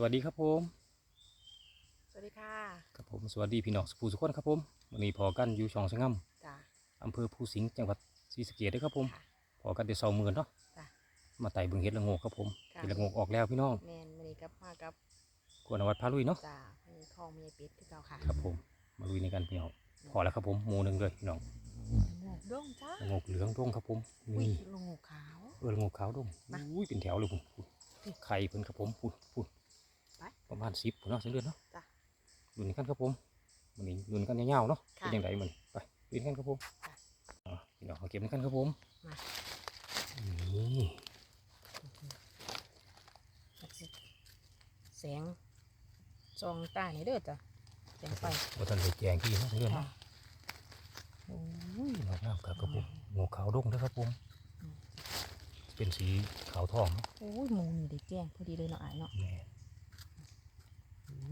สวัสดีครับผม สวัสดีค่ะ ครับผม สวัสดีพี่น้องสุภูสุขคนครับผมวันนี้พอกันอยู่ช่องสงามจ้าอำเภอภูสิงห์จังหวัดศรีสะเกษด้วยครับผมค่ะพอกันเดี๋ยวเสาร์มือเนาะจ้ะมาไต่เบึงเห็ดละโงกครับผมค่ะเห็ดละโงกออกแล้วพี่น้องแมนมันนี้กับมากับกวนวัดพาลุยเนาะจ้ามีทองมีเป็ดที่เก่าค่ะ ครับผม มาลุยในกันพี่น้องพอแล้วครับผมหมูหนึ่งเลยพี่น้องหมกด้งจ้าละโงกเหลืองดงครับผมอุ้ยนี่ลงหมูขาว เออละโงกขาวดงมาอุ้ยเป็นแถวเลยผมไข่เพิ่นครับผมพุ่นพุ่น ไป ประมาณสิบพุ่นเนาะเส้นเลือดเนาะจ้ะลุนกันครับผมวันนี้ลุนกันยาวๆเนาะค่ะเป็นยังไงมันไปลุนกันครับผมค่ะ อะพี่น้องเอาเก็บกันครับผมมานี่แสงซองใต้นี่เด้อจ้ะแสงไฟว่าท่านเลยแจงที่นะเรื่องค่ะนะโอ้ยน้องน้ำครับครับผมงูขาวดงนะครับผมอืมเป็นสีขาวทองเนาะโอ้ยหมูนี่ได้แจ้งพอดีเลยเนาะอายเนาะ แม่อุ้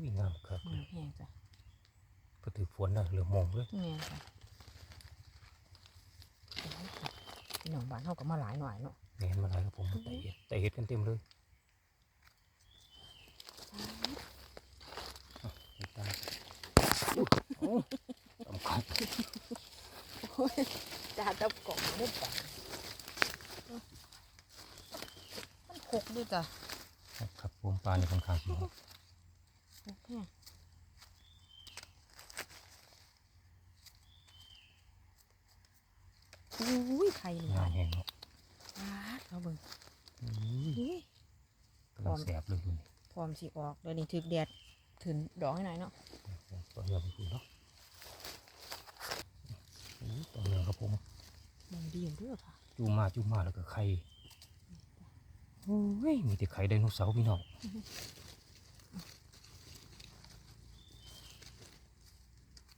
ยงามครับอืมแห้งจ้ะพอถือฝนนะเหลือมองเลยแม่นจ้ะโอ้ยค่ะพี่น้องบ้านเฮาก็มาหลายหน่อยเนาะแม่นมาหลายครับผมแต่เห็ดแต่เห็ดกันเต็มเลยอะเห็ดตาอุ๊ยโอ้ตำกองโอ้ยจ้าจับกล่องมาเด้อจ้ะมันหกด้วยจ้ะครับผมปลาในค่อนข้างสีหกแห้ง อุ้ยไข่นี่งาค่ะมแห้งเนาะปาดเอาเบิ่งอุ้ยอุ้ยกำลังแสบเลยคุณพร้อมสิออกเดี๋ยวนี้ถึกแดดถึงดอกให้หน่อยเนาะตัวเนื้อไปคุณเนาะอุ้ยตัวเนื้อครับผมมันดีอยู่เด้อค่ะจูมาจูมาแล้วก็ไข่โอ้ยมีแต่ไข่ไดโนเสาร์พี่น้อง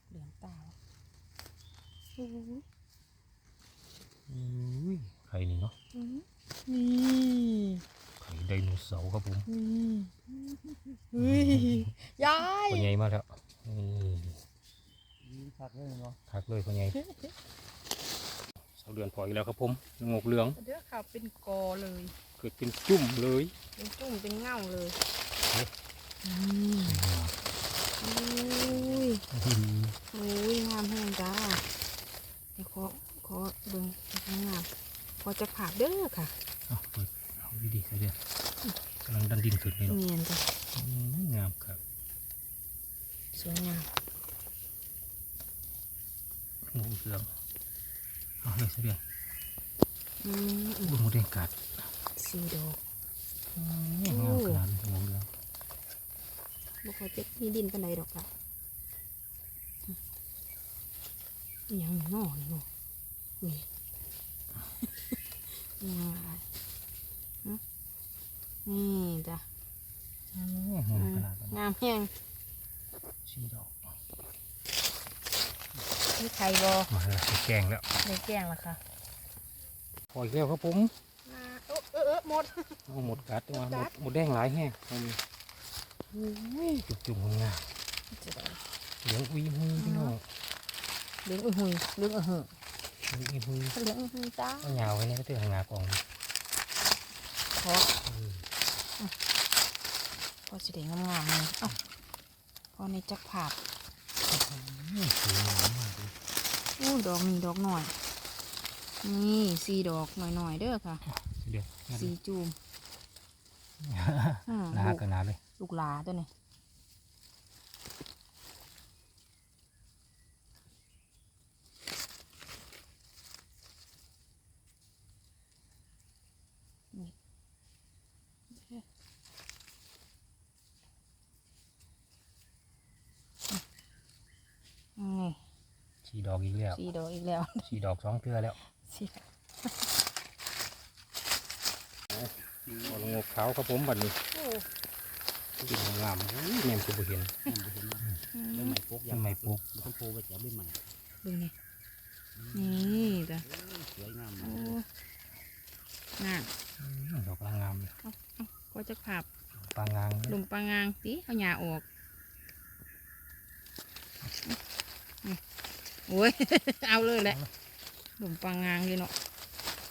เหลืองตาอุ้ย อุ้ย ไข่นี่เนาะอุ้ยนี่ไข่ไดโนเสาร์ครับผมนี่อุ้ยยายพ่อใหญ่มาแล้วนี่ผักเลยเนาะทักเลยพ่อใหญ่เสาเดือนพออีกแล้วครับผมงกเหลืองเด้อค่ะเป็นกอเลยเกิดเป็นจุ่มเลย เป็นจุ่มเป็นเงาเลยเฮ้ยอืมอุ้ยอุ้ยงามแห้งจ้าเดี๋ยวขอขอเบิ่งงามพ อจะผ่าเด้อค่ะเอาเปิดเอาดีๆใครเดือนกำลังดันดินขึ้นนี่เนาะเนียนจ้ะอืมงามครับสวยงามงกเหลืองเอาเลยใครเดือนอืมอุ้ยหมดแดงกัดสีดอกอืมงามขนาดนี้งกเหลืองบ่ค่อยจะมีดินปานใดดอกค่ะอหยังนอนี่เนาะอุ้ยนี่อะไรฮะ นี่จ้ะอืมงามขนาดนั้นงามแห้งสีดอกมีไข่บอมาแล้วสิแกงแล้วในแกงละค่ะพออีกแล้วครับผมมาเออเออเออหมดเอาหมดกัดตัวหมกัดดหมดแดงหลายแห้งเอามีอุ้ยจุ่มๆงามจะได้ๆเหลืองอุ้ยหุยพี่น้องเหลืองอุ้ยหุยเหลืองอุ้ยหุยเหลืองอุ้ยหุย เหลืองอุ้ยหุยจ้าเอายาวไว้เนี่ยก็เตือนหางากองขอพอสิได้งามๆเลยเอ้าพอในจักผับอืมสวยงามมากเลยอู้ดอกนี่ดอกหน่อย นี่สี่ดอกหน่อยๆเด้อค่ะเดี๋ยวงั้นสี่จูมอืมหนาลูกกันหนาเลย ลูกหลาตัวนี้ นี่สีดอกอีกแล้วสี่ดอกอีกแล้วสีดอกสองเทือแล้วสี่เอาลงงกขาวครับผมบัดนี้โอ้กินงามๆอุ้ยแม่มจะบ่เห็นเห็นบ่เห็นเนาะใบใหม่ปกใบไม้ปลูกมันต้องโผล่ไปจากใบใหม่ดูนี่นี่จ้ะสวยงามโอ้น่าอืมดอกลางงามเลย ก็จะผับปลางางหลุมปลางางสิเอาหญ้าออกอืมโอ้ย เอาเลยแหละหลุมปลางางเลยเนาะ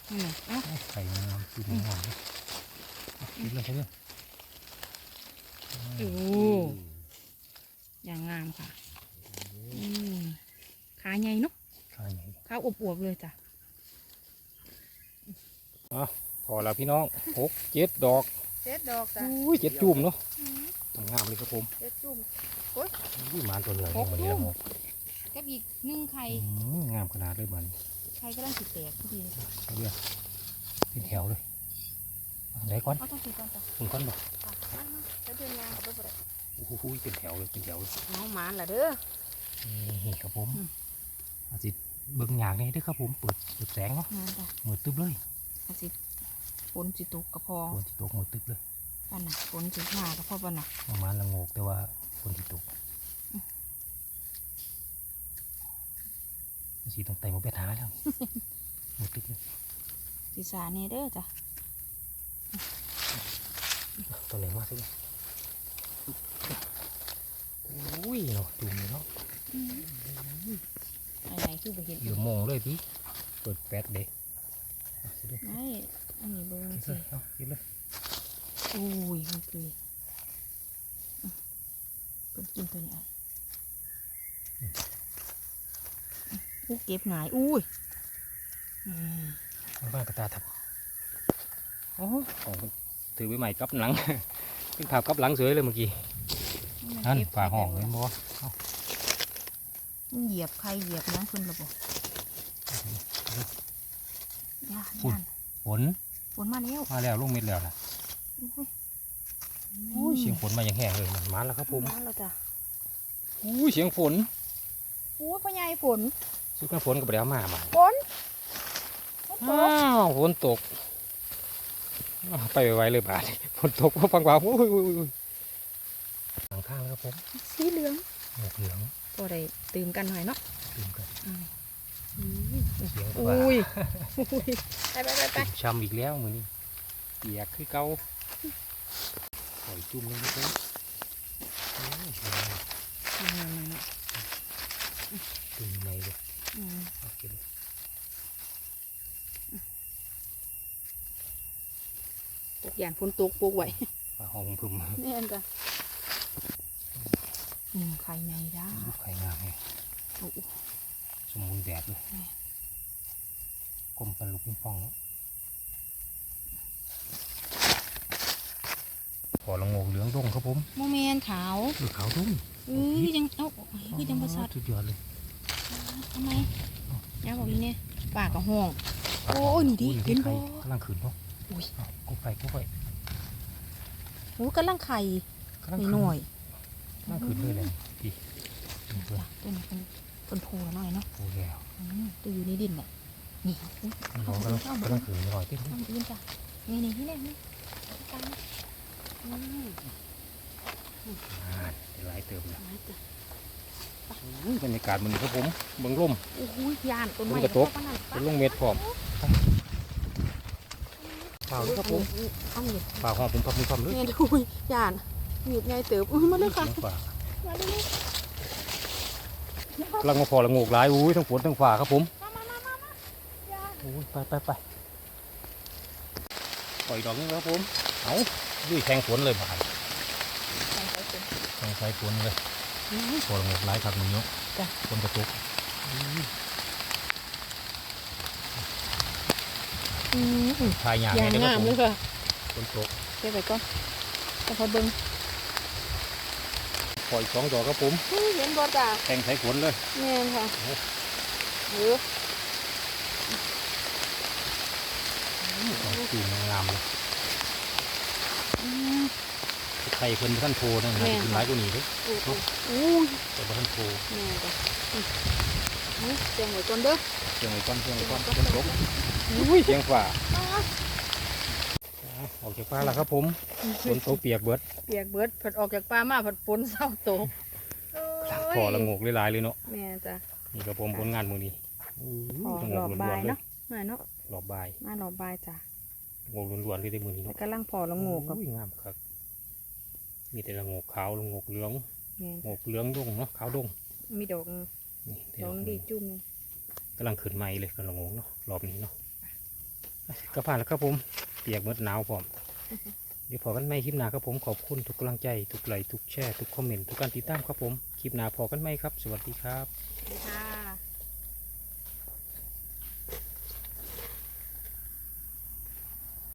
นี่นน่ะเอ้าไข่งามจุ่มงามเลยเอากินเลยใช่ไหมอืโอ้อย่างงามค่ะอืมขาใหญ่เนาะขาใหญ่ขาอวบๆเลยจ้ะพอแล้วพี่น้องหกเจ็ดดอก เจ็ดดอกจ้ะอุ้ยเจ็ดจุ่มเนาะงามเลยครับผมเจ็ดจุ่มอุ้ยหมานตัวเหลืองหกมันนี้จุ่มหกกับอีกหนึ่งไข่อืมงามขนาดเลยมันไข่ก็ต้องสิแตกพอดีเอาเรียกเป็นแถวเลยเอาไหนก่อนเอาต้องสิก่อนจ้ะคุณก่อนบอกค่ะมามาแล้วเดินยางกับไปบ่ได้โอ้โหเป็นแถวเลยเป็นแถวเลยน้องหมานล่ะเด้อนี่ครับผมอืมอาจสิเบิ่งอย่างนี้เด้วยครับผมเปิดเปิดแสงเนาะงานจ้ะมืดตึ๊บเลยอาสิ ฝนสิตกกระพอฝนที่ตกมืดตึ๊บเลยปันน่ะฝนสิมากระพอปันน่ะประมาณละโงกแต่ว่าฝนที่ตกสีต้องแต่งมาไปหาแล้วมืดตึ๊บเลยสิสาเนเด้อจ้ะตัวไหนมาสิอุ้ยเนาะจุ่มเลยเนาะอะไรคือบ่เห็นอยู่โมงเลยพี่เปิดแปดเด็กเอาสิเด้อไม่ อันนี้เบิ่งเก็บเลสิยเอาเก็บเลยอุ้ยมันคืออืมเพิ่นกินตัวนี้อะอืมอู้เก็บหงายอุ้ยอืมเอาบ้านกระตาทับอ๋อของมันถือไว้ใหม่กับหลังเป็นภาพกับหลังสวยเลยเมื่อกี้มันั่นเก็บฝาห้องไปเห็นแล้วบ่มันเหยียบใครเหยียบน้ำเพิ่นระบบย่านฝุ่นย่านฝน ฝนมาแล้วมาแล้วลงเม็ดแล้วนะอุ้ยอุ้ยเสียงฝนมาอย่างแห้งเลยมันมาแล้วครับผมมาแล้วจ้ะอุ้ยเสียงฝนอุ้ยพ่อใหญ่ฝนสุกันฝนก็ไปแล้วมามาฝนฝนตอ้ากวฝนตกอ้าวไปไวๆเลยบาดนี้ฝนตกฟังว่าอุ้ยอุ้ยอุ้ยอุ้ยหลังข้างแล้วครับผมสีเหลืองหมวกเหลืองก็ได้ตื่นกันหน่อยเนาะตื่นกันอืม เสียงอุ้ฟ้ายอุ้ยไปไปไปไปตุ่มช้ำอีกแล้วมือนี้เปียกคือเก่าปล่อยจุ่มเลยนะครับโอ้ยเสียงมามามาเนาะตุ่มในเลยอืมเอาเก็บเลยตกอย่างฝนตกปลูกไว้ฝาห้องพึ่มแม่นจ้ะอืมไข่ใหญ่จ้าลูกไข่งามไงโอ้โหส มบูรณ์แบบเลยแม่กลมเป็นลูกปิงปองแล้วขอละโงกเหลืองดงครับผมโมเมนขาวหรือขาวดุ้งเอ้ยยังเอ้าคือยังประสาทสุดยอดเลยทำไมย่าบอกอีเนี่ยปากกับห้องโอ้ยนี่ดิโอ้ยเห็นบ่ไข่กำลังขืนเนาะอุ้ยเอากุ๊ไปกุ๊ไปโอ้กำลังไข่กำลังนิขืดหน่อยกำลังขืนเลยเลยพี่จ้ะตัวนี้ เป็นเป็นโพละหน่อยเนาะโอ้ยแล้วอืมตัวอยู่ในดินแหละนี่อุ้ยน้องกำลังกำลังขืนหน่อยเต้นทำอื่นจ้ะนี่นี่นี่นี่กลางอืมอ่าเดี๋ยวไล่เติมแล้วมาจ้ะอุ้ยบรรยากาศมันครับผมเบิ่งร่มโอ้โหยานต้นไม้ฝนกระทบเข้าปานนั้นเป็นลงเม็ดพร้อมเปล่าเลยครับผมเอาอยู่เปล่าห้องผมพับมีความลึกเนี่ยดูยานหยุดไงเติบอุ้ยมาเลยค่ะสีงฝ่ามาเลย กำลังมาพอละโงกหลายอุ้ยทั้งฝนทั้งฝ่าครับผมมามามามามาย่าอุ้ยไปไปไปปล่อยดอกนี้ครับผมเอาดุยแทงฝนเลยบ่ายใส่ไปเป็นแทงใส่ฝนเลยพอละโงกหลายครับมึงเนาะจ้ะฝนกระตุกอุ้ยอืมทายหยางยางเลยครังาบมผมเลยค่ะฝนตกเก็บไปก่อนแต่พอเบิ่ง ปล่อยสองดอกครับผมเฮ้ยเห็นบ่จ้าแทงใส่ฝนเลยแม่นค่ะโอ้เออดอกจูงงามเลยอืมไข่เพิ่นบ่ท่านโทนั่นนะแม่นเป็นหลายกว่านี้เด้โอ้โหอู้ยแต่บ่ท่านโทแม่นจ้ะอืมอืมเสียงไว้ก่อนเด้อเสียงไอ้ก้อนเสียงไอ้ก้อนเสีฝยงนไว้ตก่กอนอุ้ยเสียงฝ่า อ้าวอะออกจากฟ้าแล้วครับผมฝนตกเปียกเบิดเปียกเบิดผัดออกจากป่ามาผัดฝนเศร้าตกโยพอละโงกหลายๆเลยเนาะแม่จ้ะนี่ครับผมผลงานมือนี้พอละโงหลอกล้บาวยนๆเลยเนาะมาเนาะหลอบใบายมาหลอบบายจ้ะโงกล้วนๆเลยได้มือนี้แล้วเนาะก็ล่างพอละโงกกับอุ้ยงามครับ มีแต่ละโงกขาวละโงกเหลืองแม่นโงกเหลืองดงเนาะขาวดง มีดอกหนึ่งนี่แต่ดอละกโงดีกจุ่มหนึงกำลังขึ้นใหม่เลยกับละโงกเนาะรอบนี้เนาะก็ผ่านแล้วครับผม เปียกเบิดหนาวพร้อม เดี๋ยวพอกันไม่คลิปหน้าครับผมขอบคุณทุกกำลังใจ ทุกไลค์ทุกแชร์ทุกคอมเมนต์ทุกการติดตามครับผม คลิปหน้าพอกันไหมครับ สวัสดีครับสวัสดีค่ะ